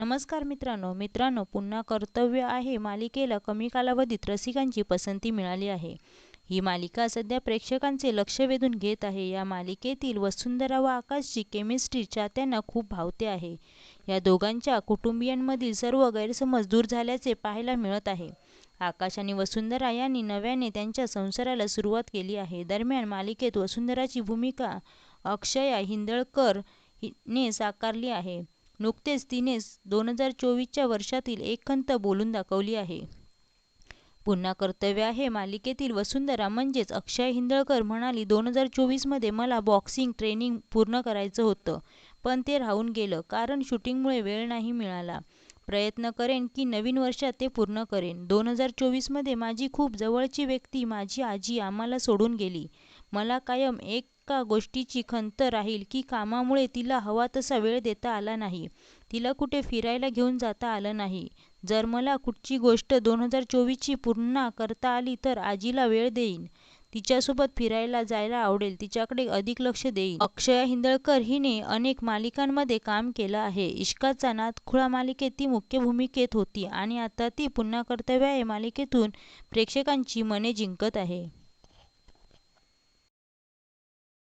नमस्कार मित्रांनो. मित्रांनो पुन्हा कर्तव्य आहे मालिकेला कमी कालावधीत रसिकांची पसंती मिळाली आहे. ही मालिका सध्या प्रेक्षकांचे लक्ष वेधून घेत आहे. या मालिकेतील वसुंधरा व आकाशची केमिस्ट्री चाहत्यांना खूप भावते आहे. या दोघांच्या कुटुंबियांमधील सर्व गैरसमज दूर झाल्याचे पाहायला मिळत आहे. आकाश आणि वसुंधरा यांनी नव्याने त्यांच्या संसाराला सुरुवात केली आहे. दरम्यान मालिकेत वसुंधराची भूमिका अक्षया हिंदळकर ने साकारली आहे. नुकतेच तिने दोन हजार चोवीसच्या वर्षातील एक खंत बोलून दाखवली आहे. पुन्हा कर्तव्य आहे मालिकेतील वसुंधरा म्हणजेच अक्षय हिंदळकर म्हणाली दोन हजार चोवीसमध्ये मला बॉक्सिंग ट्रेनिंग पूर्ण करायचं होतं पण ते राहून गेलं कारण शूटिंगमुळे वेळ नाही मिळाला. प्रयत्न करेन की नवीन वर्षात ते पूर्ण करेन. दोन हजार चोवीसमध्ये माझी खूप जवळची व्यक्ती माझी आजी आम्हाला सोडून गेली. मला कायम एक एका गोष्टीची खंत राहील की कामामुळे तिला हवा तसा वेळ देता आला नाही. तिला कुठे फिरायला घेऊन जाता आलं नाही. जर मला कुठची गोष्ट दोन हजार चोवीसची पूर्ण करता आली तर आजीला वेळ देईन. तिच्यासोबत फिरायला जायला आवडेल तिच्याकडे अधिक लक्ष देईन. अक्षया हिंदळकर हिने अनेक मालिकांमध्ये काम केलं आहे. इश्काचा नादखुळा मालिकेत ती मुख्य भूमिकेत होती आणि आता ती पुन्हा कर्तव्य आहे मालिकेतून प्रेक्षकांची मने जिंकत आहे.